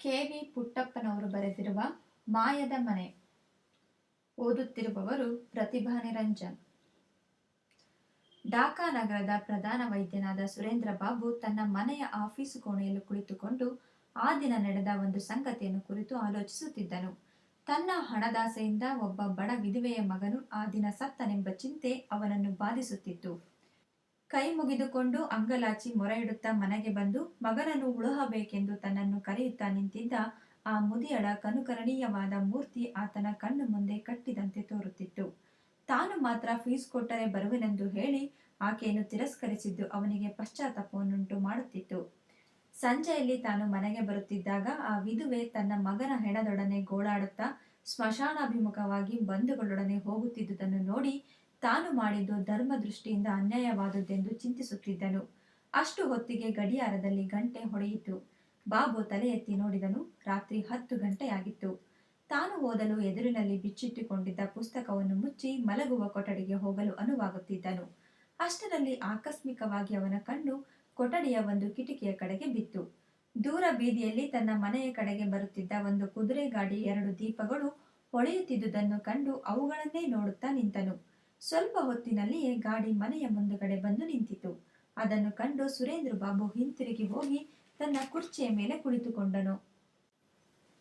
K V ಪುಟ್ಟಪ್ಪನವರು ಬರೆದಿರುವ ಮಾಯದ ಮನೆ ಓದುತ್ತಿರುವವರು ಪ್ರತಿಭಾ ನಿರಂಜನ್ ಢಾಕಾ ನಗರದ ಪ್ರಧಾನ ವೈದ್ಯನಾದ ಸುರೇಂದ್ರ ಬಾಬು ತನ್ನ ಮನೆಯ ಆಫೀಸು ಕೋಣೆಯಲ್ಲಿ ಕುಳಿತುಕೊಂಡು ಆ ದಿನ ನಡೆದ ಒಂದು ಸಂಗತಿಯನ್ನು ಕುರಿತು ಆಲೋಚಿಸುತ್ತಿದ್ದನು. ತನ್ನ ಹಣದಾಸೆಯಿಂದ ಒಬ್ಬ ಬಡ ವಿಧವೆಯ ಮಗನು ಆ ದಿನ ಸತ್ತನೆಂಬ ಚಿಂತೆ ಅವನನ್ನು ಬಾಧಿಸುತ್ತಿತ್ತು. ಕೈ ಮುಗಿದುಕೊಂಡು ಅಂಗಲಾಚಿ ಮೊರೆ ಇಡುತ್ತಾ ಮನೆಗೆ ಬಂದು ಮಗನನ್ನು ಉಳುಹಬೇಕೆಂದು ತನ್ನನ್ನು ಕರೆಯುತ್ತಾ ನಿಂತಿದ್ದ ಆ ಮುದಿಯಳ ಕನುಕರಣೀಯವಾದ ಮೂರ್ತಿ ಆತನ ಕಣ್ಣು ಮುಂದೆ ಕಟ್ಟಿದಂತೆ ತೋರುತ್ತಿತ್ತು. ತಾನು ಮಾತ್ರ ಫೀಸ್ ಕೊಟ್ಟರೆ ಬರುವೆನೆಂದು ಹೇಳಿ ಆಕೆಯನ್ನು ತಿರಸ್ಕರಿಸಿದ್ದು ಅವನಿಗೆ ಪಶ್ಚಾತ್ತಾಪವನ್ನುಂಟು ಮಾಡುತ್ತಿತ್ತು. ಸಂಜೆಯಲ್ಲಿ ತಾನು ಮನೆಗೆ ಬರುತ್ತಿದ್ದಾಗ ಆ ವಿಧುವೆ ತನ್ನ ಮಗನ ಹೆಣದೊಡನೆ ಗೋಳಾಡುತ್ತಾ ಸ್ಮಶಾನಾಭಿಮುಖವಾಗಿ ಬಂಧುಗಳೊಡನೆ ಹೋಗುತ್ತಿದ್ದುದನ್ನು ನೋಡಿ ತಾನು ಮಾಡಿದ್ದು ಧರ್ಮ ದೃಷ್ಟಿಯಿಂದ ಅನ್ಯಾಯವಾದುದೆಂದು ಚಿಂತಿಸುತ್ತಿದ್ದನು. ಅಷ್ಟು ಹೊತ್ತಿಗೆ ಗಡಿಯಾರದಲ್ಲಿ ಗಂಟೆ ಹೊಡೆಯಿತು. ಬಾಬು ತಲೆ ಎತ್ತಿ ನೋಡಿದನು, ರಾತ್ರಿ ಹತ್ತು ಗಂಟೆಯಾಗಿತ್ತು. ತಾನು ಓದಲು ಎದುರಿನಲ್ಲಿ ಬಿಚ್ಚಿಟ್ಟುಕೊಂಡಿದ್ದ ಪುಸ್ತಕವನ್ನು ಮುಚ್ಚಿ ಮಲಗುವ ಕೊಠಡಿಗೆ ಹೋಗಲು ಅನುವಾಗುತ್ತಿದ್ದನು. ಅಷ್ಟರಲ್ಲಿ ಆಕಸ್ಮಿಕವಾಗಿ ಅವನ ಕಣ್ಣು ಕೊಠಡಿಯ ಒಂದು ಕಿಟಕಿಯ ಕಡೆಗೆ ಬಿತ್ತು. ದೂರ ಬೀದಿಯಲ್ಲಿ ತನ್ನ ಮನೆಯ ಕಡೆಗೆ ಬರುತ್ತಿದ್ದ ಒಂದು ಕುದುರೆ ಗಾಡಿ ಎರಡು ದೀಪಗಳು ಹೊಳೆಯುತ್ತಿದ್ದುದನ್ನು ಕಂಡು ಅವುಗಳನ್ನೇ ನೋಡುತ್ತಾ ನಿಂತನು. ಸ್ವಲ್ಪ ಹೊತ್ತಿನಲ್ಲಿಯೇ ಗಾಡಿ ಮನೆಯ ಮುಂದುಗಡೆ ಬಂದು ನಿಂತಿತು. ಅದನ್ನು ಕಂಡು ಸುರೇಂದ್ರ ಬಾಬು ಹಿಂತಿರುಗಿ ಹೋಗಿ ತನ್ನ ಕುರ್ಚಿಯ ಮೇಲೆ ಕುಳಿತುಕೊಂಡನು.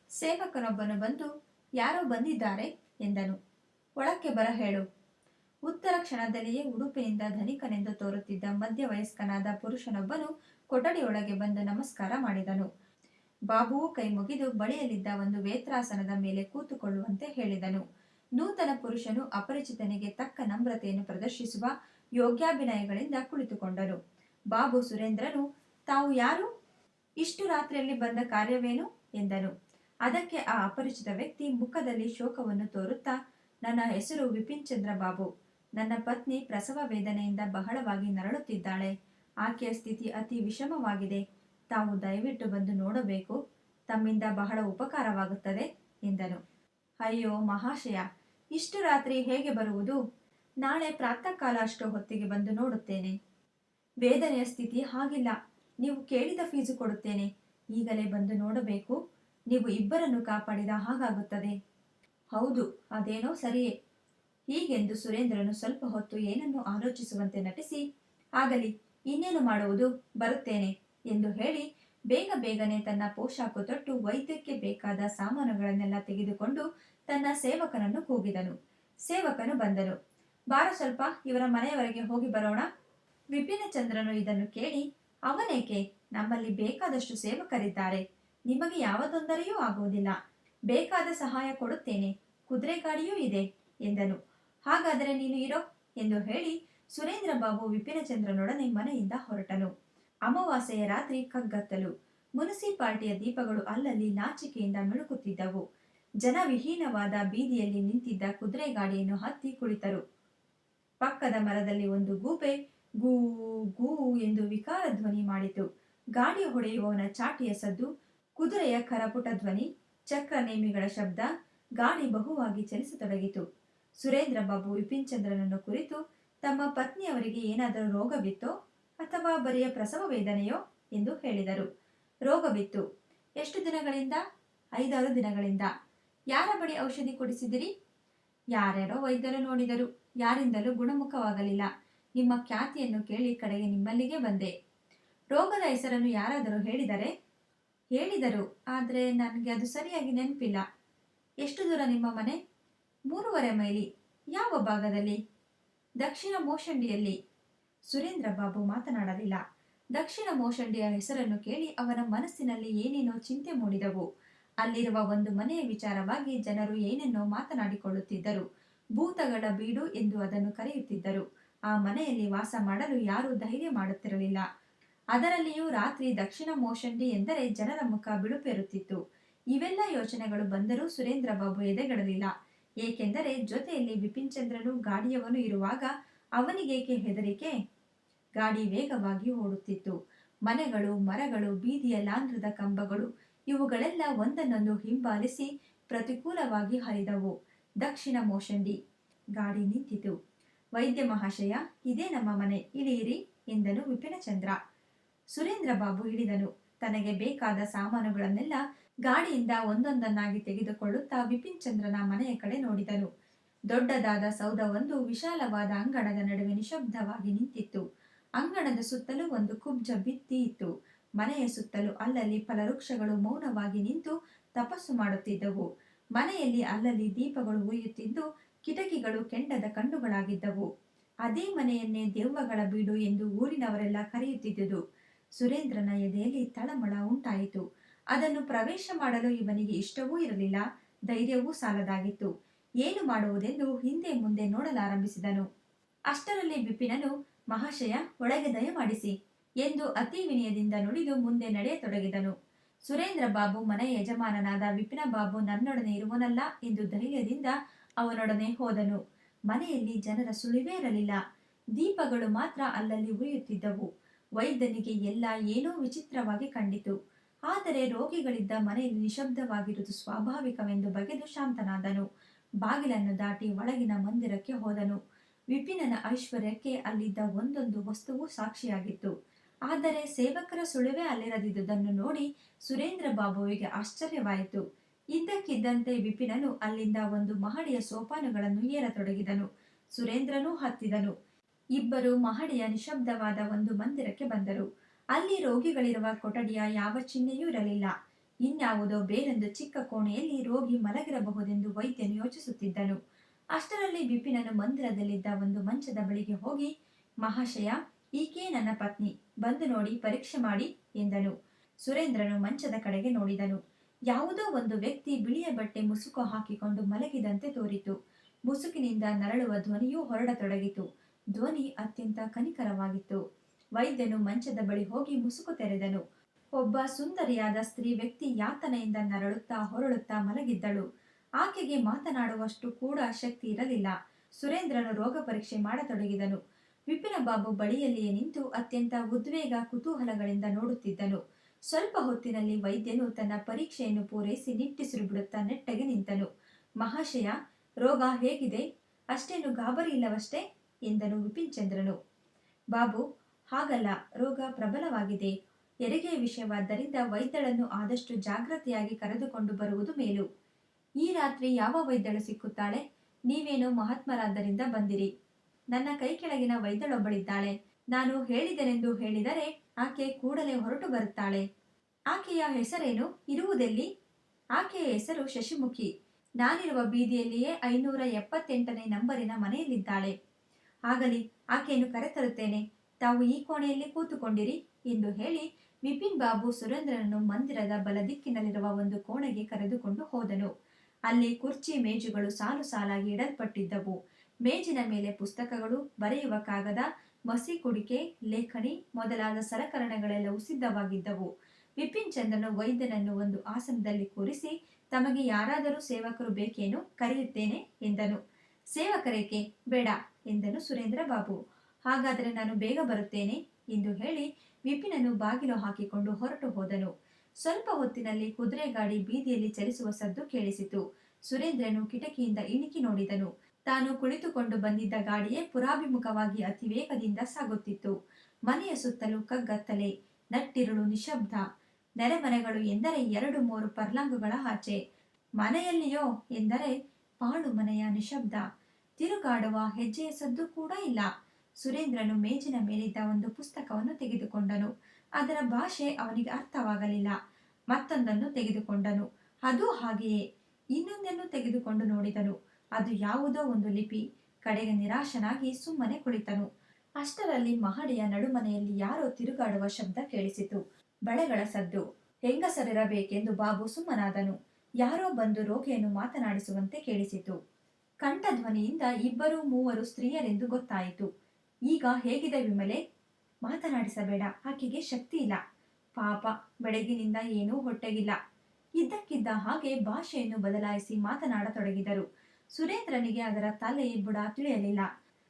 ಸೇವಕನೊಬ್ಬನು ಬಂದು, ಯಾರೋ ಬಂದಿದ್ದಾರೆ? ಎಂದನು. ಒಳಕ್ಕೆ ಬರ ಹೇಳು. ಉತ್ತರ ಕ್ಷಣದಲ್ಲಿಯೇ ಉಡುಪಿನಿಂದ ಧನಿಕನೆಂದು ತೋರುತ್ತಿದ್ದ ಮಧ್ಯವಯಸ್ಕನಾದ ಪುರುಷನೊಬ್ಬನು ಕೊಠಡಿಯೊಳಗೆ ಬಂದು ನಮಸ್ಕಾರ ಮಾಡಿದನು. ಬಾಬುವು ಕೈ ಮುಗಿದು ಬಳಿಯಲ್ಲಿದ್ದ ಒಂದು ವೇತ್ರಾಸನದ ಮೇಲೆ ಕೂತುಕೊಳ್ಳುವಂತೆ ಹೇಳಿದನು. ನೂತನ ಪುರುಷನು ಅಪರಿಚಿತನಿಗೆ ತಕ್ಕ ನಮ್ರತೆಯನ್ನು ಪ್ರದರ್ಶಿಸುವ ಯೋಗ್ಯಾಭಿನಯಗಳಿಂದ ಕುಳಿತುಕೊಂಡನು. ಬಾಬು ಸುರೇಂದ್ರನು, ತಾವು ಯಾರು? ಇಷ್ಟು ರಾತ್ರಿಯಲ್ಲಿ ಬಂದ ಕಾರ್ಯವೇನು? ಎಂದನು. ಅದಕ್ಕೆ ಆ ಅಪರಿಚಿತ ವ್ಯಕ್ತಿ ಮುಖದಲ್ಲಿ ಶೋಕವನ್ನು ತೋರುತ್ತಾ, ನನ್ನ ಹೆಸರು ವಿಪಿನ್ ಚಂದ್ರ ಬಾಬು. ನನ್ನ ಪತ್ನಿ ಪ್ರಸವ ವೇದನೆಯಿಂದ ಬಹಳವಾಗಿ ನರಳುತ್ತಿದ್ದಾಳೆ. ಆಕೆಯ ಸ್ಥಿತಿ ಅತಿ ವಿಷಮವಾಗಿದೆ. ತಾವು ದಯವಿಟ್ಟು ಬಂದು ನೋಡಬೇಕು. ತಮ್ಮಿಂದ ಬಹಳ ಉಪಕಾರವಾಗುತ್ತದೆ, ಎಂದನು. ಅಯ್ಯೋ, ಮಹಾಶಯ! ಇಷ್ಟು ರಾತ್ರಿ ಹೇಗೆ ಬರುವುದು? ನಾಳೆ ಪ್ರಾತಃ ಕಾಲ ಅಷ್ಟು ಹೊತ್ತಿಗೆ ಬಂದು ನೋಡುತ್ತೇನೆ. ವೇದನೆಯ ಸ್ಥಿತಿ ಹಾಗಿಲ್ಲ. ನೀವು ಕೇಳಿದ ಫೀಸು ಕೊಡುತ್ತೇನೆ. ಈಗಲೇ ಬಂದು ನೋಡಬೇಕು. ನೀವು ಇಬ್ಬರನ್ನು ಕಾಪಾಡಿದ ಹಾಗಾಗುತ್ತದೆ. ಹೌದು, ಅದೇನೋ ಸರಿಯೇ. ಹೀಗೆಂದು ಸುರೇಂದ್ರನು ಸ್ವಲ್ಪ ಹೊತ್ತು ಏನನ್ನು ಆಲೋಚಿಸುವಂತೆ ನಟಿಸಿ, ಆಗಲಿ, ಇನ್ನೇನು ಮಾಡುವುದು? ಬರುತ್ತೇನೆ ಎಂದು ಹೇಳಿ, ಬೇಗ ಬೇಗನೆ ತನ್ನ ಪೋಷಾಕು ತೊಟ್ಟು ವೈದ್ಯಕ್ಕೆ ಬೇಕಾದ ಸಾಮಾನುಗಳನ್ನೆಲ್ಲ ತೆಗೆದುಕೊಂಡು ತನ್ನ ಸೇವಕನನ್ನು ಕೂಗಿದನು. ಸೇವಕನು ಬಂದನು. ಬಾರ ಸ್ವಲ್ಪ ಇವರ ಮನೆಯವರೆಗೆ ಹೋಗಿ ಬರೋಣ. ವಿಪಿನಚಂದ್ರನು ಇದನ್ನು ಕೇಳಿ, ಅವನೇಕೆ? ನಮ್ಮಲ್ಲಿ ಬೇಕಾದಷ್ಟು ಸೇವಕರಿದ್ದಾರೆ. ನಿಮಗೆ ಯಾವ ತೊಂದರೆಯೂ ಆಗುವುದಿಲ್ಲ. ಬೇಕಾದ ಸಹಾಯ ಕೊಡುತ್ತೇನೆ. ಕುದುರೆ ಗಾಡಿಯೂ ಇದೆ, ಎಂದನು. ಹಾಗಾದರೆ ನೀನು ಇರೋ, ಎಂದು ಹೇಳಿ ಸುರೇಂದ್ರ ಬಾಬು ವಿಪಿನಚಂದ್ರನೊಡನೆ ಮನೆಯಿಂದ ಹೊರಟನು. ಅಮಾವಾಸ್ಯೆಯ ರಾತ್ರಿ ಕಗ್ಗತ್ತಲು. ಮುನಿಸಿಪಾಲ್ಟಿಯ ದೀಪಗಳು ಅಲ್ಲಲ್ಲಿ ನಾಚಿಕೆಯಿಂದ ಮಿಣುಕುತ್ತಿದ್ದವು. ಜನವಿಹೀನವಾದ ಬೀದಿಯಲ್ಲಿ ನಿಂತಿದ್ದ ಕುದುರೆ ಗಾಡಿಯನ್ನು ಹತ್ತಿ ಕುಳಿತರು. ಪಕ್ಕದ ಮರದಲ್ಲಿ ಒಂದು ಗೂಬೆ ಗೂ ಗೂ ಎಂದು ವಿಕಾರ ಧ್ವನಿ ಮಾಡಿತು. ಗಾಡಿ ಹೊಡೆಯುವವನ ಚಾಟಿಯ ಸದ್ದು, ಕುದುರೆಯ ಕರಪುಟ ಧ್ವನಿ ಚಕ್ರ ನೇಮಿಗಳ ಶಬ್ದ, ಗಾಡಿ ಬಹುವಾಗಿ ಚಲಿಸತೊಡಗಿತು. ಸುರೇಂದ್ರ ಬಾಬು ವಿಪಿನ್ ಚಂದ್ರನನ್ನು ಕುರಿತು, ತಮ್ಮ ಪತ್ನಿಯವರಿಗೆ ಏನಾದರೂ ರೋಗವಿತ್ತೋ ಅಥವಾ ಬರಿಯ ಪ್ರಸವ ವೇದನೆಯೋ ಎಂದು ಹೇಳಿದರು. ರೋಗವಿತ್ತು. ಎಷ್ಟು ದಿನಗಳಿಂದ? ಐದಾರು ದಿನಗಳಿಂದ. ಯಾರ ಬಳಿ ಔಷಧಿ ಕೊಡಿಸಿದಿರಿ? ಯಾರ್ಯಾರೋ ವೈದ್ಯರು ನೋಡಿದರು. ಯಾರಿಂದಲೂ ಗುಣಮುಖವಾಗಲಿಲ್ಲ. ನಿಮ್ಮ ಖ್ಯಾತಿಯನ್ನು ಕೇಳಿ ಕಡೆಗೆ ನಿಮ್ಮಲ್ಲಿಗೆ ಬಂದೆ. ರೋಗದ ಹೆಸರನ್ನು ಯಾರಾದರೂ ಹೇಳಿದರೆ? ಹೇಳಿದರು. ಆದರೆ ನನಗೆ ಅದು ಸರಿಯಾಗಿ ನೆನಪಿಲ್ಲ. ಎಷ್ಟು ದೂರ ನಿಮ್ಮ ಮನೆ? ಮೂರುವರೆ ಮೈಲಿ. ಯಾವ ಭಾಗದಲ್ಲಿ? ದಕ್ಷಿಣ ಮೋಷಂಡಿಯಲ್ಲಿ. ಸುರೇಂದ್ರ ಬಾಬು ಮಾತನಾಡಲಿಲ್ಲ. ದಕ್ಷಿಣ ಮೋಷಂಡಿಯ ಹೆಸರನ್ನು ಕೇಳಿ ಅವನ ಮನಸ್ಸಿನಲ್ಲಿ ಏನೇನೋ ಚಿಂತೆ ಮೂಡಿದವು. ಅಲ್ಲಿರುವ ಒಂದು ಮನೆಯ ವಿಚಾರವಾಗಿ ಜನರು ಏನೆನ್ನೋ ಮಾತನಾಡಿಕೊಳ್ಳುತ್ತಿದ್ದರು. ಭೂತಗಳ ಬೀಡು ಎಂದು ಅದನ್ನು ಕರೆಯುತ್ತಿದ್ದರು. ಆ ಮನೆಯಲ್ಲಿ ವಾಸ ಮಾಡಲು ಯಾರೂ ಧೈರ್ಯ ಮಾಡುತ್ತಿರಲಿಲ್ಲ. ಅದರಲ್ಲಿಯೂ ರಾತ್ರಿ ದಕ್ಷಿಣ ಮೋಷಂಡಿ ಎಂದರೆ ಜನರ ಮುಖ ಬಿಳುಪೇರುತ್ತಿತ್ತು. ಇವೆಲ್ಲ ಯೋಚನೆಗಳು ಬಂದರೂ ಸುರೇಂದ್ರ ಬಾಬು ಎದೆಗಡಲಿಲ್ಲ. ಏಕೆಂದರೆ ಜೊತೆಯಲ್ಲಿ ಬಿಪಿನ್ ಚಂದ್ರನು ಗಾಡಿಯವನು ಇರುವಾಗ ಅವನಿಗೇಕೆ ಹೆದರಿಕೆ? ಗಾಡಿ ವೇಗವಾಗಿ ಓಡುತ್ತಿತ್ತು. ಮನೆಗಳು, ಮರಗಳು, ಬೀದಿಯ ಲಾಂಧ್ರದ ಕಂಬಗಳು ಇವುಗಳೆಲ್ಲ ಒಂದನ್ನೊಂದು ಹಿಂಬಾಲಿಸಿ ಪ್ರತಿಕೂಲವಾಗಿ ಹರಿದವು. ದಕ್ಷಿಣ ಮೋಷಂಡಿ. ಗಾಡಿ ನಿಂತಿತು. ವೈದ್ಯ ಮಹಾಶಯ, ಇದೇ ನಮ್ಮ ಮನೆ, ಇಳಿಯಿರಿ ಎಂದನು ವಿಪಿನಚಂದ್ರ. ಸುರೇಂದ್ರ ಬಾಬು ಇಳಿದನು. ತನಗೆ ಬೇಕಾದ ಸಾಮಾನುಗಳನ್ನೆಲ್ಲ ಗಾಡಿಯಿಂದ ಒಂದೊಂದನ್ನಾಗಿ ತೆಗೆದುಕೊಳ್ಳುತ್ತಾ ವಿಪಿನ್ ಚಂದ್ರನ ಮನೆಯ ಕಡೆ ನೋಡಿದನು. ದೊಡ್ಡದಾದ ಸೌಧವೊಂದು ವಿಶಾಲವಾದ ಅಂಗಣದ ನಡುವೆ ನಿಶಬ್ದವಾಗಿ ನಿಂತಿತ್ತು. ಅಂಗಣದ ಸುತ್ತಲೂ ಒಂದು ಕುಬ್ಜ ಭಿತ್ತಿ ಇತ್ತು. ಮನೆಯ ಸುತ್ತಲೂ ಅಲ್ಲಲ್ಲಿ ಫಲವೃಕ್ಷಗಳು ಮೌನವಾಗಿ ನಿಂತು ತಪಸ್ಸು ಮಾಡುತ್ತಿದ್ದವು. ಮನೆಯಲ್ಲಿ ಅಲ್ಲಲ್ಲಿ ದೀಪಗಳು ಉಯ್ಯುತ್ತಿದ್ದು ಕಿಟಕಿಗಳು ಕೆಂಡದ ಕಣ್ಣುಗಳಾಗಿದ್ದವು. ಅದೇ ಮನೆಯನ್ನೇ ದೆವ್ವಗಳ ಬೀಡು ಎಂದು ಊರಿನವರೆಲ್ಲ ಕರೆಯುತ್ತಿದ್ದುದು. ಸುರೇಂದ್ರನ ಎದೆಯಲ್ಲಿ ತಳಮಳ ಉಂಟಾಯಿತು. ಅದನ್ನು ಪ್ರವೇಶ ಮಾಡಲು ಇವನಿಗೆ ಇಷ್ಟವೂ ಇರಲಿಲ್ಲ. ಧೈರ್ಯವೂ ಸಾಲದಾಗಿತ್ತು. ಏನು ಮಾಡುವುದೆಂದು ಹಿಂದೆ ಮುಂದೆ ನೋಡಲಾರಂಭಿಸಿದನು. ಅಷ್ಟರಲ್ಲಿ ಬಿಪಿನನು, ಮಹಾಶಯ, ಒಳಗೆ ದಯಮಾಡಿಸಿ. ಎಂದು ಅತಿ ವಿನಯದಿಂದ ನುಡಿದು ಮುಂದೆ ನಡೆಯತೊಡಗಿದನು. ಸುರೇಂದ್ರ ಬಾಬು ಮನೆ ಯಜಮಾನನಾದ ವಿಪಿನ ಬಾಬು ನನ್ನೊಡನೆ ಇರುವನಲ್ಲ ಎಂದು ಧೈರ್ಯದಿಂದ ಅವನೊಡನೆ ಹೋದನು. ಮನೆಯಲ್ಲಿ ಜನರ ಸುಳಿವೇ ಇರಲಿಲ್ಲ. ದೀಪಗಳು ಮಾತ್ರ ಅಲ್ಲಲ್ಲಿ ಉರಿಯುತ್ತಿದ್ದವು. ವೈದ್ಯನಿಗೆ ಎಲ್ಲ ಏನೋ ವಿಚಿತ್ರವಾಗಿ ಕಂಡಿತು. ಆದರೆ ರೋಗಿಗಳಿದ್ದ ಮನೆಯಲ್ಲಿ ನಿಶಬ್ದವಾಗಿರುವುದು ಸ್ವಾಭಾವಿಕವೆಂದು ಬಗೆದು ಶಾಂತನಾದನು. ಬಾಗಿಲನ್ನು ದಾಟಿ ಒಳಗಿನ ಮಂದಿರಕ್ಕೆ ಹೋದನು. ವಿಪಿನನ ಐಶ್ವರ್ಯಕ್ಕೆ ಅಲ್ಲಿದ್ದ ಒಂದೊಂದು ವಸ್ತುವು ಸಾಕ್ಷಿಯಾಗಿತ್ತು. ಆದರೆ ಸೇವಕರ ಸುಳಿವೇ ಅಲ್ಲಿರದಿದ್ದುದನ್ನು ನೋಡಿ ಸುರೇಂದ್ರ ಬಾಬುವಿಗೆ ಆಶ್ಚರ್ಯವಾಯಿತು. ಇದ್ದಕ್ಕಿದ್ದಂತೆ ವಿಪಿನನು ಅಲ್ಲಿಂದ ಒಂದು ಮಹಡಿಯ ಸೋಪಾನುಗಳನ್ನು ಏರತೊಡಗಿದನು. ಸುರೇಂದ್ರನೂ ಹತ್ತಿದನು. ಇಬ್ಬರು ಮಹಡಿಯ ನಿಶಬ್ದವಾದ ಒಂದು ಮಂದಿರಕ್ಕೆ ಬಂದರು. ಅಲ್ಲಿ ರೋಗಿಗಳಿರುವ ಕೊಠಡಿಯ ಯಾವ ಚಿಹ್ನೆಯೂ ಇರಲಿಲ್ಲ. ಇನ್ಯಾವುದೋ ಬೇರೊಂದು ಚಿಕ್ಕ ಕೋಣೆಯಲ್ಲಿ ರೋಗಿ ಮಲಗಿರಬಹುದೆಂದು ವೈದ್ಯನು ಯೋಚಿಸುತ್ತಿದ್ದನು. ಅಷ್ಟರಲ್ಲಿ ಬಿಪಿನನು ಮಂದಿರದಲ್ಲಿದ್ದ ಒಂದು ಮಂಚದ ಬಳಿಗೆ ಹೋಗಿ, ಮಹಾಶಯ, ಈಕೆ ನನ್ನ ಪತ್ನಿ. ಬಂದು ನೋಡಿ ಪರೀಕ್ಷೆ ಮಾಡಿ ಎಂದನು ಸುರೇಂದ್ರನು ಮಂಚದ ಕಡೆಗೆ ನೋಡಿದನು. ಯಾವುದೋ ಒಂದು ವ್ಯಕ್ತಿ ಬಿಳಿಯ ಬಟ್ಟೆ ಮುಸುಕು ಹಾಕಿಕೊಂಡು ಮಲಗಿದಂತೆ ತೋರಿತು. ಮುಸುಕಿನಿಂದ ನರಳುವ ಧ್ವನಿಯೂ ಹೊರಡತೊಡಗಿತು. ಧ್ವನಿ ಅತ್ಯಂತ ಕನಿಕರವಾಗಿತ್ತು. ವೈದ್ಯನು ಮಂಚದ ಬಳಿ ಹೋಗಿ ಮುಸುಕು ತೆರೆದನು. ಒಬ್ಬ ಸುಂದರಿಯಾದ ಸ್ತ್ರೀ ವ್ಯಕ್ತಿ ಯಾತನೆಯಿಂದ ನರಳುತ್ತಾ ಹೊರಳುತ್ತಾ ಮಲಗಿದ್ದಳು. ಆಕೆಗೆ ಮಾತನಾಡುವಷ್ಟು ಕೂಡ ಶಕ್ತಿ ಇರಲಿಲ್ಲ. ಸುರೇಂದ್ರನು ರೋಗ ಪರೀಕ್ಷೆ ಮಾಡತೊಡಗಿದನು. ವಿಪಿನ ಬಾಬು ಬಳಿಯಲ್ಲಿಯೇ ನಿಂತು ಅತ್ಯಂತ ಉದ್ವೇಗ ಕುತೂಹಲಗಳಿಂದ ನೋಡುತ್ತಿದ್ದನು. ಸ್ವಲ್ಪ ಹೊತ್ತಿನಲ್ಲಿ ವೈದ್ಯನು ತನ್ನ ಪರೀಕ್ಷೆಯನ್ನು ಪೂರೈಸಿ ನಿಟ್ಟಿಸಿರು ಬಿಡುತ್ತಾ ನೆಟ್ಟಗೆ ನಿಂತನು. ಮಹಾಶಯ, ರೋಗ ಹೇಗಿದೆ? ಅಷ್ಟೇನು ಗಾಬರಿ ಇಲ್ಲವಷ್ಟೇ? ಎಂದನು ವಿಪಿನ್ ಚಂದ್ರನು ಬಾಬು, ಹಾಗಲ್ಲ. ರೋಗ ಪ್ರಬಲವಾಗಿದೆ. ಹೆರಿಗೆಯ ವಿಷಯವಾದ್ದರಿಂದ ವೈದ್ಯಳನ್ನು ಆದಷ್ಟು ಜಾಗ್ರತೆಯಾಗಿ ಕರೆದುಕೊಂಡು ಬರುವುದು ಮೇಲು. ಈ ರಾತ್ರಿ ಯಾವ ವೈದ್ಯಳು ಸಿಕ್ಕುತ್ತಾಳೆ? ನೀವೇನು ಮಹಾತ್ಮರಾದ್ದರಿಂದ ಬಂದಿರಿ. ನನ್ನ ಕೈ ಕೆಳಗಿನ ವೈದ್ಯಳೊಬ್ಬಳಿದ್ದಾಳೆ. ನಾನು ಹೇಳಿದೆನೆಂದು ಹೇಳಿದರೆ ಆಕೆ ಕೂಡಲೇ ಹೊರಟು ಬರುತ್ತಾಳೆ. ಆಕೆಯ ಹೆಸರೇನು? ಇರುವುದೆಲ್ಲಿ? ಆಕೆಯ ಹೆಸರು ಶಶಿಮುಖಿ. ನಾನಿರುವ ಬೀದಿಯಲ್ಲಿಯೇ ಐನೂರ ಎಪ್ಪತ್ತೆಂಟನೇ ನಂಬರಿನ ಮನೆಯಲ್ಲಿದ್ದಾಳೆ. ಆಗಲಿ, ಆಕೆಯನ್ನು ಕರೆತರುತ್ತೇನೆ. ತಾವು ಈ ಕೋಣೆಯಲ್ಲಿ ಕೂತುಕೊಂಡಿರಿ ಎಂದು ಹೇಳಿ ವಿಪಿನ್ ಬಾಬು ಸುರೇಂದ್ರನನ್ನು ಮಂದಿರದ ಬಲದಿಕ್ಕಿನಲ್ಲಿರುವ ಒಂದು ಕೋಣೆಗೆ ಕರೆದುಕೊಂಡು ಹೋದನು. ಅಲ್ಲಿ ಕುರ್ಚಿ ಮೇಜುಗಳು ಸಾಲು ಸಾಲಾಗಿ ಇಡಲ್ಪಟ್ಟಿದ್ದವು. ಮೇಜಿನ ಮೇಲೆ ಪುಸ್ತಕಗಳು, ಬರೆಯುವ ಕಾಗದ, ಮಸಿ ಕುಡಿಕೆ, ಲೇಖನಿ ಮೊದಲಾದ ಸಲಕರಣೆಗಳೆಲ್ಲವೂ ಸಿದ್ಧವಾಗಿದ್ದವು. ವಿಪಿನ್ ಚಂದ್ರನು ವೈದ್ಯನನ್ನು ಒಂದು ಆಸನದಲ್ಲಿ ಕೂರಿಸಿ, ತಮಗೆ ಯಾರಾದರೂ ಸೇವಕರು ಬೇಕೇನು? ಕರೆಯುತ್ತೇನೆ ಎಂದನು. ಸೇವಕರೇಕೆ? ಬೇಡ ಎಂದನು ಸುರೇಂದ್ರ ಬಾಬು. ಹಾಗಾದರೆ ನಾನು ಬೇಗ ಬರುತ್ತೇನೆ ಎಂದು ಹೇಳಿ ವಿಪಿನನ್ನು ಬಾಗಿಲು ಹಾಕಿಕೊಂಡು ಹೊರಟು ಹೋದನು. ಸ್ವಲ್ಪ ಹೊತ್ತಿನಲ್ಲಿ ಕುದುರೆ ಗಾಡಿ ಬೀದಿಯಲ್ಲಿ ಚಲಿಸುವ ಸದ್ದು ಕೇಳಿಸಿತು. ಸುರೇಂದ್ರನು ಕಿಟಕಿಯಿಂದ ಇಣಿಕಿ ನೋಡಿದನು. ತಾನು ಕುಳಿತುಕೊಂಡು ಬಂದಿದ್ದ ಗಾಡಿಯೇ ಪುರಾಭಿಮುಖವಾಗಿ ಅತಿ ವೇಗದಿಂದ ಸಾಗುತ್ತಿತ್ತು. ಮನೆಯ ಸುತ್ತಲೂ ಕಗ್ಗತ್ತಲೆ, ನಟ್ಟಿರುಳು ನಿಶಬ್ದ. ನೆರೆಮನೆಗಳು ಎಂದರೆ ಎರಡು ಮೂರು ಪರ್ಲಾಂಗುಗಳ ಆಚೆ. ಮನೆಯಲ್ಲಿಯೋ ಎಂದರೆ ಪಾಳು ಮನೆಯ ನಿಶಬ್ದ. ತಿರುಗಾಡುವ ಹೆಜ್ಜೆಯ ಸದ್ದು ಕೂಡ ಇಲ್ಲ. ಸುರೇಂದ್ರನು ಮೇಜಿನ ಮೇಲಿದ್ದ ಒಂದು ಪುಸ್ತಕವನ್ನು ತೆಗೆದುಕೊಂಡನು. ಅದರ ಭಾಷೆ ಅವನಿಗೆ ಅರ್ಥವಾಗಲಿಲ್ಲ. ಮತ್ತೊಂದನ್ನು ತೆಗೆದುಕೊಂಡನು. ಅದು ಹಾಗೆಯೇ. ಇನ್ನೊಂದನ್ನು ತೆಗೆದುಕೊಂಡು ನೋಡಿದನು. ಅದು ಯಾವುದೋ ಒಂದು ಲಿಪಿ. ಕಡೆಗೆ ನಿರಾಶನಾಗಿ ಸುಮ್ಮನೆ ಕುಳಿತನು. ಅಷ್ಟರಲ್ಲಿ ಮಹಡಿಯ ನಡುಮನೆಯಲ್ಲಿ ಯಾರೋ ತಿರುಗಾಡುವ ಶಬ್ದ ಕೇಳಿಸಿತು. ಬಳೆಗಳ ಸದ್ದು. ಹೆಂಗಸರಿರಬೇಕೆಂದು ಬಾಬು ಸುಮ್ಮನಾದನು. ಯಾರೋ ಬಂದು ರೋಗಿಯನ್ನು ಮಾತನಾಡಿಸುವಂತೆ ಕೇಳಿಸಿತು. ಕಂಠಧ್ವನಿಯಿಂದ ಇಬ್ಬರು ಮೂವರು ಸ್ತ್ರೀಯರೆಂದು ಗೊತ್ತಾಯಿತು. ಈಗ ಹೇಗಿದೆ ವಿಮಲೆ? ಮಾತನಾಡಿಸಬೇಡ. ಆಕೆಗೆ ಶಕ್ತಿ ಇಲ್ಲ. ಪಾಪ, ಬೆಳಗಿನಿಂದ ಏನೂ ಹೊಟ್ಟೆಗಿಲ್ಲ. ಇದ್ದಕ್ಕಿದ್ದ ಹಾಗೆ ಭಾಷೆಯನ್ನು ಬದಲಾಯಿಸಿ ಮಾತನಾಡತೊಡಗಿದರು. ಸುರೇಂದ್ರನಿಗೆ ಅದರ ತಲೆ ಬುಡ ತಿಳಿಯಲಿಲ್ಲ.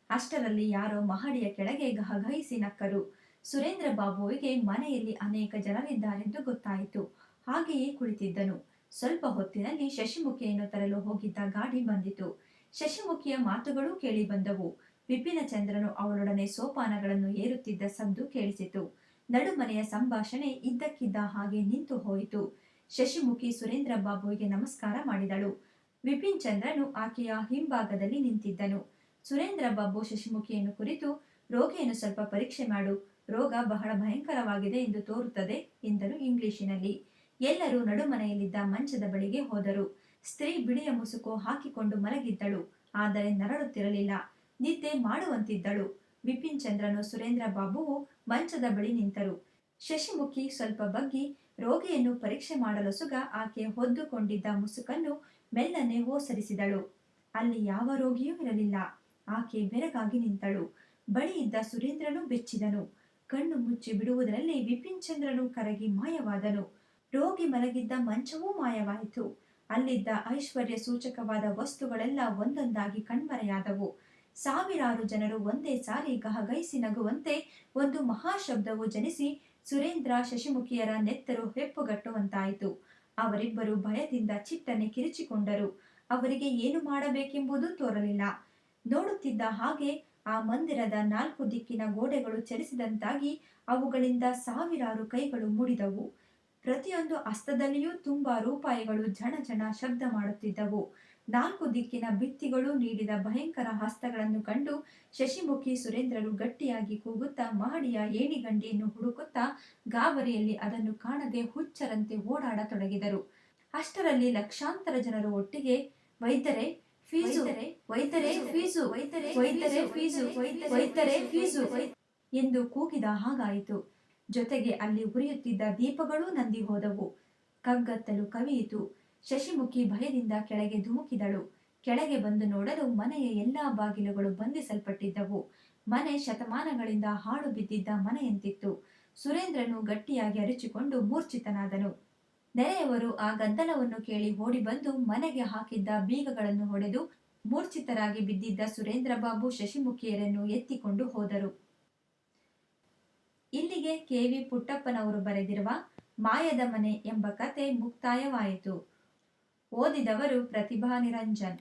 ಅಷ್ಟರಲ್ಲಿ ಯಾರೋ ಮಹಡಿಯ ಕೆಳಗೆ ಗಹಗಹಿಸಿ ನಕ್ಕರು. ಸುರೇಂದ್ರ ಬಾಬುವಿಗೆ ಮನೆಯಲ್ಲಿ ಅನೇಕ ಜನರಿದ್ದಾರೆಂದು ಗೊತ್ತಾಯಿತು. ಹಾಗೆಯೇ ಕುಳಿತಿದ್ದನು. ಸ್ವಲ್ಪ ಹೊತ್ತಿನಲ್ಲಿ ಶಶಿಮುಖಿಯನ್ನು ತರಲು ಹೋಗಿದ್ದ ಗಾಡಿ ಬಂದಿತು. ಶಶಿಮುಖಿಯ ಮಾತುಗಳು ಕೇಳಿ ಬಂದವು. ವಿಪಿನ ಚಂದ್ರನು ಅವಳೊಡನೆ ಸೋಪಾನಗಳನ್ನು ಏರುತ್ತಿದ್ದ ಸದ್ದು ಕೇಳಿಸಿತು. ನಡುಮನೆಯ ಸಂಭಾಷಣೆ ಇದ್ದಕ್ಕಿದ್ದ ಹಾಗೆ ನಿಂತು ಹೋಯಿತು. ಶಶಿಮುಖಿ ಸುರೇಂದ್ರ ಬಾಬುವಿಗೆ ನಮಸ್ಕಾರ ಮಾಡಿದಳು. ವಿಪಿನ್ ಚಂದ್ರನು ಆಕೆಯ ಹಿಂಭಾಗದಲ್ಲಿ ನಿಂತಿದ್ದನು. ಸುರೇಂದ್ರ ಬಾಬು ಶಶಿಮುಖಿಯನ್ನು ಕುರಿತು, ರೋಗಿಯನ್ನು ಸ್ವಲ್ಪ ಪರೀಕ್ಷೆ ಮಾಡು. ರೋಗ ಬಹಳ ಭಯಂಕರವಾಗಿದೆ ಎಂದು ತೋರುತ್ತದೆ ಎಂದರು ಇಂಗ್ಲಿಶಿನಲ್ಲಿ ಎಲ್ಲರೂ ನಡುಮನೆಯಲ್ಲಿದ್ದ ಮಂಚದ ಬಳಿಗೆ ಹೋದರು. ಸ್ತ್ರೀ ಬಿಳಿಯ ಮುಸುಕು ಹಾಕಿಕೊಂಡು ಮಲಗಿದ್ದಳು. ಆದರೆ ನರಳುತ್ತಿರಲಿಲ್ಲ. ನಿದ್ದೆ ಮಾಡುವಂತಿದ್ದಳು. ವಿಪಿನ್ ಚಂದ್ರನು ಸುರೇಂದ್ರ ಬಾಬುವು ಮಂಚದ ಬಳಿ ನಿಂತರು. ಶಶಿಮುಖಿ ಸ್ವಲ್ಪ ಬಗ್ಗಿ ರೋಗಿಯನ್ನು ಪರೀಕ್ಷೆ ಮಾಡಲು ಸುಗ ಆಕೆ ಹೊದ್ದುಕೊಂಡಿದ್ದ ಮುಸುಕನ್ನು ಮೆಲ್ಲನೆ ಹೋಸರಿಸಿದಳು ಅಲ್ಲಿ ಯಾವ ರೋಗಿಯೂ ಇರಲಿಲ್ಲ. ಆಕೆ ಬೆರಗಾಗಿ ನಿಂತಳು. ಬಳಿ ಇದ್ದ ಸುರೇಂದ್ರನು ಬೆಚ್ಚಿದನು. ಕಣ್ಣು ಮುಚ್ಚಿ ಬಿಡುವುದರಲ್ಲಿ ವಿಪಿನ್ ಚಂದ್ರನು ಕರಗಿ ಮಾಯವಾದನು. ರೋಗಿ ಮಲಗಿದ್ದ ಮಂಚವೂ ಮಾಯವಾಯಿತು. ಅಲ್ಲಿದ್ದ ಐಶ್ವರ್ಯ ಸೂಚಕವಾದ ವಸ್ತುಗಳೆಲ್ಲ ಒಂದೊಂದಾಗಿ ಕಣ್ಮರೆಯಾದವು. ಸಾವಿರಾರು ಜನರು ಒಂದೇ ಸಾರಿ ಗಹಗೈಸಿ ನಗುವಂತೆ ಒಂದು ಮಹಾಶಬ್ದವು ಜನಿಸಿ ಸುರೇಂದ್ರ ಶಶಿಮುಖಿಯರ ನೆತ್ತರು ಹೆಪ್ಪುಗಟ್ಟುವಂತಾಯಿತು. ಅವರಿಬ್ಬರು ಭಯದಿಂದ ಚಿಟ್ಟನೆ ಕಿರಿಚಿಕೊಂಡರು. ಅವರಿಗೆ ಏನು ಮಾಡಬೇಕೆಂಬುದು ತೋರಲಿಲ್ಲ. ನೋಡುತ್ತಿದ್ದ ಹಾಗೆ ಆ ಮಂದಿರದ ನಾಲ್ಕು ದಿಕ್ಕಿನ ಗೋಡೆಗಳು ಚಲಿಸಿದಂತಾಗಿ ಅವುಗಳಿಂದ ಸಾವಿರಾರು ಕೈಗಳು ಮೂಡಿದವು. ಪ್ರತಿಯೊಂದು ಹಸ್ತದಲ್ಲಿಯೂ ತುಂಬಾ ರೂಪಾಯಿಗಳು ಝಣ ಶಬ್ದ ಮಾಡುತ್ತಿದ್ದವು. ನಾಲ್ಕು ದಿಕ್ಕಿನ ಭಿತ್ತಿಗಳು ನೀಡಿದ ಭಯಂಕರ ಹಸ್ತಗಳನ್ನು ಕಂಡು ಶಶಿಮುಖಿ ಸುರೇಂದ್ರರು ಗಟ್ಟಿಯಾಗಿ ಕೂಗುತ್ತಾ ಮಹಡಿಯ ಏಣಿಗಂಡಿಯನ್ನು ಹುಡುಕುತ್ತಾ ಗಾಬರಿಯಲ್ಲಿ ಅದನ್ನು ಕಾಣದೆ ಹುಚ್ಚರಂತೆ ಓಡಾಡತೊಡಗಿದರು. ಅಷ್ಟರಲ್ಲಿ ಲಕ್ಷಾಂತರ ಜನರು ಒಟ್ಟಿಗೆ ವೈದ್ಯರೇ ಫೀಸು ವೈದ್ಯರೇ ಫೀಸು ವೈದ್ಯರೇ ಫೀಸು ವೈದ್ಯರೇ ಫೀಸು ಎಂದು ಕೂಗಿದ ಹಾಗಾಯಿತು. ಜೊತೆಗೆ ಅಲ್ಲಿ ಉರಿಯುತ್ತಿದ್ದ ದೀಪಗಳೂ ನಂದಿ ಹೋದವು. ಕಗ್ಗತ್ತಲು ಕವಿಯಿತು. ಶಶಿಮುಖಿ ಭಯದಿಂದ ಕೆಳಗೆ ಧುಮುಕಿದಳು. ಕೆಳಗೆ ಬಂದು ನೋಡಲು ಮನೆಯ ಎಲ್ಲಾ ಬಾಗಿಲುಗಳು ಬಂಧಿಸಲ್ಪಟ್ಟಿದ್ದವು. ಮನೆ ಶತಮಾನಗಳಿಂದ ಹಾಳು ಬಿದ್ದಿದ್ದ ಮನೆಯಂತಿತ್ತು. ಸುರೇಂದ್ರನು ಗಟ್ಟಿಯಾಗಿ ಅರಿಚಿಕೊಂಡು ಮೂರ್ಛಿತನಾದನು. ನೆರೆಯವರು ಆ ಗದ್ದಲವನ್ನು ಕೇಳಿ ಓಡಿ ಬಂದು ಮನೆಗೆ ಹಾಕಿದ್ದ ಬೀಗಗಳನ್ನು ಹೊಡೆದು ಮೂರ್ಛಿತರಾಗಿ ಬಿದ್ದಿದ್ದ ಸುರೇಂದ್ರ ಬಾಬು ಶಶಿಮುಖಿಯರನ್ನು ಎತ್ತಿಕೊಂಡು ಹೋದರು. ಇಲ್ಲಿಗೆ ಕೆವಿ ಪುಟ್ಟಪ್ಪನವರು ಬರೆದಿರುವ ಮಾಯದ ಮನೆ ಎಂಬ ಕತೆ ಮುಕ್ತಾಯವಾಯಿತು. ಓದಿದವರು ಪ್ರತಿಭಾ ನಿರಂಜನ್